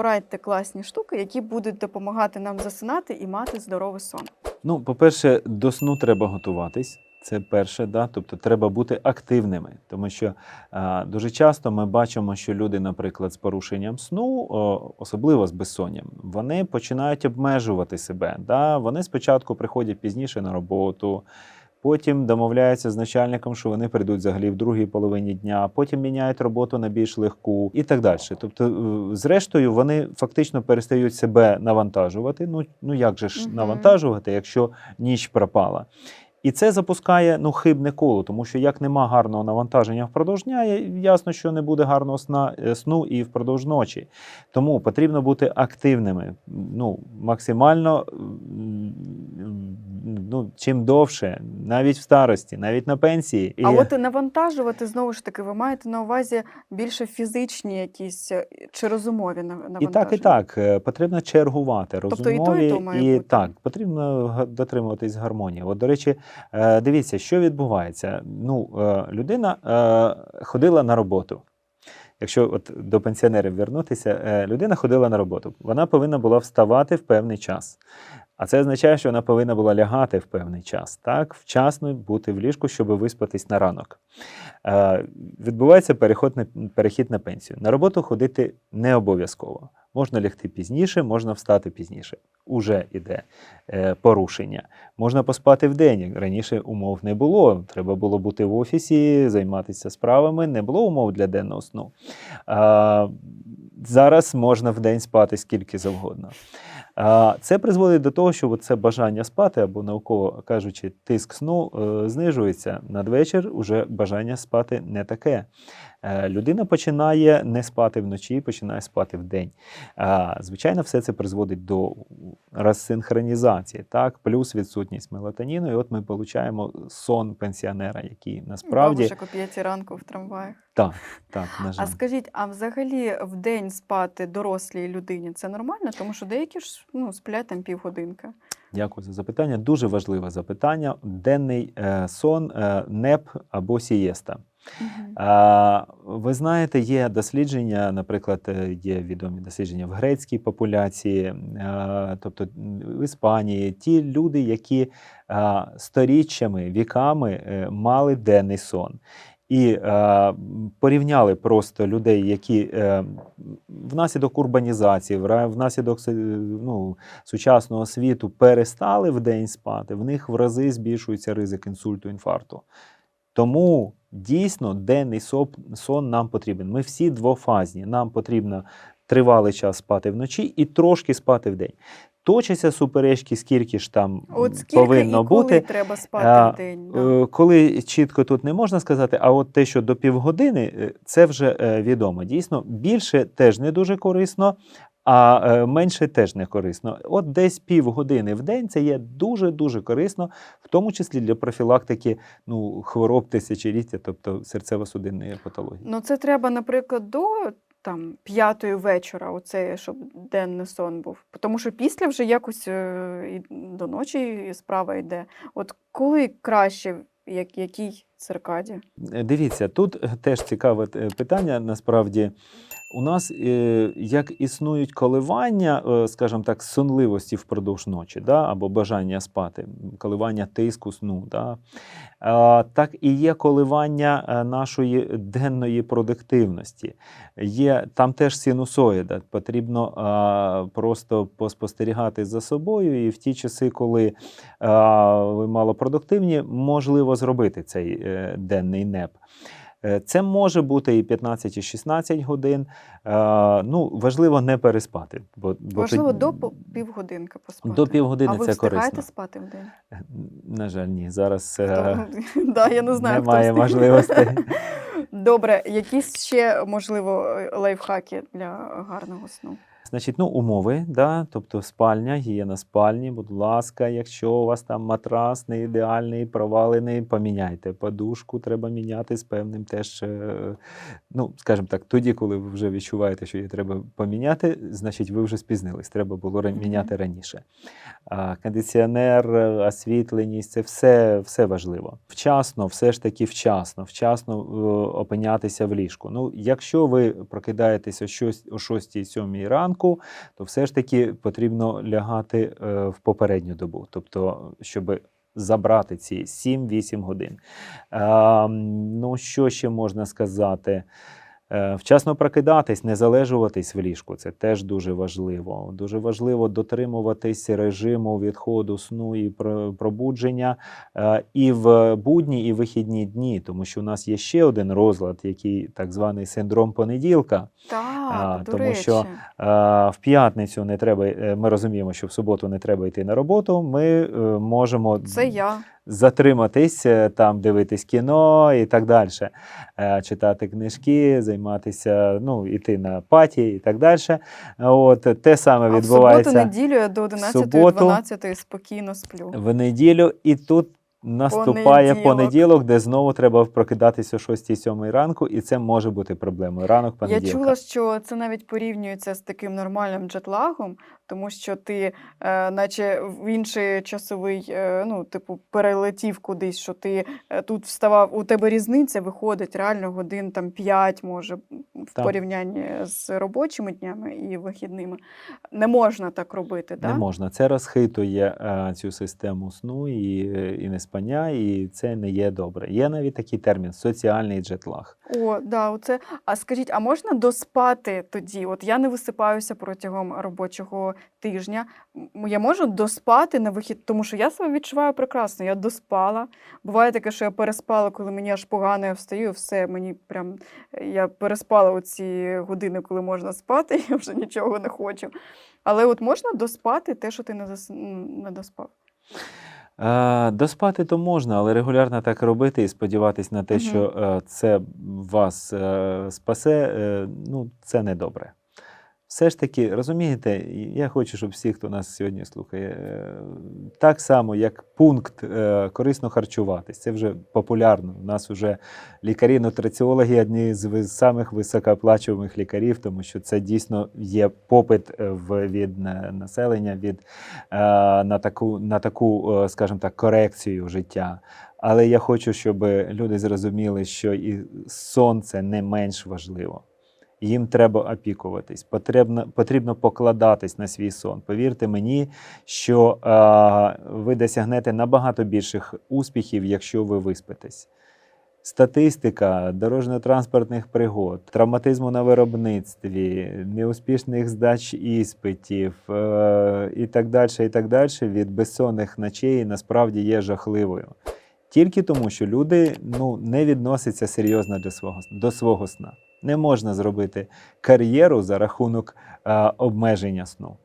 порадьте класні штуки, які будуть допомагати нам засинати і мати здоровий сон. Ну, по-перше, до сну треба готуватись. Це перше, да? тобто треба бути активними, тому що а, дуже часто ми бачимо, що люди, наприклад, з порушенням сну, о, особливо з безсонням, вони починають обмежувати себе. Да? Вони спочатку приходять пізніше на роботу, потім домовляються з начальником, що вони прийдуть взагалі в другій половині дня, потім міняють роботу на більш легку і так далі. Тобто, е, зрештою, вони фактично перестають себе навантажувати. Ну, ну як же ж навантажувати, якщо ніч пропала? І це запускає ну, хибне коло, тому що як нема гарного навантаження впродовж дня, ясно, що не буде гарного сна, е, сну і впродовж ночі. Тому потрібно бути активними. Ну, максимально ну, чим довше, навіть в старості, навіть на пенсії. А І- от навантажувати знову ж таки, ви маєте на увазі більше фізичні якісь е, чи розумові нав- І так, і так. Е, Потрібно чергувати Тобто і то, і то має бути. так, потрібно дотримуватись гармонії. От, до речі, е, дивіться, що відбувається. Ну, людина ходила на роботу. Якщо от до пенсіонерів вернутися, людина ходила на роботу. Вона повинна була вставати в певний час. А це означає, що вона повинна була лягати в певний час, так, вчасно бути в ліжку, щоб виспатись на ранок. Е, відбувається переход на, перехід на пенсію. На роботу ходити не обов'язково. Можна лягти пізніше, можна встати пізніше. Уже іде е, порушення. Можна поспати в день. Раніше умов не було. Треба було бути в офісі, займатися справами. Не було умов для денного сну. А, зараз можна в день спати скільки завгодно. Це призводить до того, що це бажання спати, або науково кажучи, тиск сну е, знижується. Надвечір уже бажання спати не таке. Е, Людина починає не спати вночі, починає спати вдень. Звичайно, все це призводить до розсинхронізації, так, плюс відсутність мелатоніну. І от ми отримуємо сон пенсіонера, який насправді Бабушек о ранку в трамваях. Так, так, на жаль. А скажіть, а взагалі в день спати дорослій людині це нормально? Тому що деякі ж ну, сплять там півгодинки. Дякую за запитання. Дуже важливе запитання. Денний е, сон, е, НЕП або сієста. Мгм. А, ви знаєте, є дослідження, наприклад, е, є відомі дослідження в грецькій популяції, е, тобто в Іспанії, ті люди, які а, сторіччями, віками е, мали денний сон. І е, порівняли просто людей, які е, внаслідок урбанізації, внаслідок ну, сучасного світу перестали вдень спати, в них в рази збільшується ризик інсульту, інфаркту. Тому дійсно денний соп- сон нам потрібен. Ми всі двофазні. Нам потрібно тривалий час спати вночі і трошки спати вдень. Точаться суперечки, скільки ж там От скільки повинно і коли бути. треба спати А, в день? Да. Е, Коли чітко тут не можна сказати, а от те, що до півгодини, е, це вже е, відомо. Дійсно, більше теж не дуже корисно, а е, менше теж не корисно. От десь півгодини в день це є дуже дуже корисно, в тому числі для профілактики ну, хвороб тисячоліття, тобто серцево-судинної патології. Ну, це треба, наприклад, до там п'ятої вечора, оце, щоб денний сон був. Тому що після вже якось е, і до ночі і справа йде. От коли краще, як, якій циркаді? Е, Дивіться, тут е, теж цікаве питання. Насправді, у нас е, як існують коливання, е, скажімо так, сонливості впродовж ночі, да, або бажання спати, коливання тиску сну, да, так і є коливання е, нашої денної продуктивності. Є там теж синусоїда. Потрібно просто поспостерігати за собою, і в ті часи, коли ви малопродуктивні, можливо зробити цей денний НЕП. Е, Це може бути і 15, і 16 годин. Е, Ну, важливо не переспати. Бо, бо Важливо тоді- до по- півгодинки поспати. До півгодини а ви це встигаєте спати в день? На жаль, ні. Зараз е, да, я не знаю, немає можливостей. Добре, якісь ще, можливо, лайфхаки для гарного сну? Значить, ну, умови, да? тобто спальня, гігієна спальні, будь ласка, якщо у вас там матрас не ідеальний, провалений, поміняйте. Подушку треба міняти з певним теж, е, ну, скажімо так, тоді, коли ви вже відчуваєте, що її треба поміняти, значить, ви вже спізнились, треба було міняти раніше. Кондиціонер, е, освітленість це все, все важливо. Вчасно, все ж таки вчасно, вчасно е, опинятися в ліжку. Ну, якщо ви прокидаєтеся о 6-7 ранку, ранку, то все ж таки потрібно лягати е, в попередню добу, тобто, щоб забрати ці 7-8 годин. Е, ну, що ще можна сказати? Е, Вчасно прокидатись, не залежуватись в ліжку. Це теж дуже важливо. Дуже важливо дотримуватись режиму відходу сну і про- пробудження е, і в будні, і в вихідні дні, тому що у нас є ще один розлад, який так званий синдром понеділка. Так, А, до тому речі. що, Е, В п'ятницю не треба. Ми розуміємо, що в суботу не треба йти на роботу. Ми можемо Це я. Затриматись, е, там дивитись кіно і так далі, читати книжки, займатися, ну, іти на паті і так далі. От те саме А в відбувається суботу-неділю я до суботу- 11-12 спокійно сплю. в неділю, і тут. Наступає Понеділок. понеділок, де знову треба прокидатися о 6-7 ранку, і це може бути проблемою. Ранок Я чула, що це навіть порівнюється з таким нормальним джетлагом, тому що ти, е, наче в інший часовий, е, ну, типу, перелетів кудись, що ти е, тут вставав, у тебе різниця виходить реально годин там 5, може, в Так. порівнянні з робочими днями і вихідними. Не можна так робити, Не так? можна. Це розхитує е, цю систему сну і, е, і неспання, і це не є добре. Є навіть такий термін соціальний джетлаг. О, да, оце. А скажіть, а можна доспати тоді? От я не висипаюся протягом робочого тижня. Я можу доспати на вихід, тому що я себе відчуваю прекрасно. Я доспала. Буває таке, що я переспала, коли мені аж погано, я встаю, все, мені прям я переспала оці години, коли можна спати, я вже нічого не хочу. Але от можна доспати те, що ти не, зас... не доспав. Е, доспати то можна, але регулярно так робити і сподіватись на те, що е, це вас е, спасе, е, ну, це не добре. Все ж таки, розумієте, я хочу, щоб всі, хто нас сьогодні слухає, е, так само, як пункт е, корисно харчуватись, це вже популярно. У нас вже лікарі-нутриціологи одні з самих високооплачуваних лікарів, тому що це дійсно є попит е, від населення від, на таку, на таку, скажімо так, корекцію життя. Але я хочу, щоб люди зрозуміли, що і сон це не менш важливо. Їм треба опікуватись, потрібно, потрібно покладатись на свій сон. Повірте мені, що е, ви досягнете набагато більших успіхів, якщо ви виспитесь. Статистика дорожньо-транспортних пригод, травматизму на виробництві, неуспішних здач іспитів е, і так далі, і так далі від безсонних ночей насправді є жахливою. Тільки тому, що люди ну, не відносяться серйозно до свого, до свого сна. Не можна зробити кар'єру за рахунок е, обмеження сну.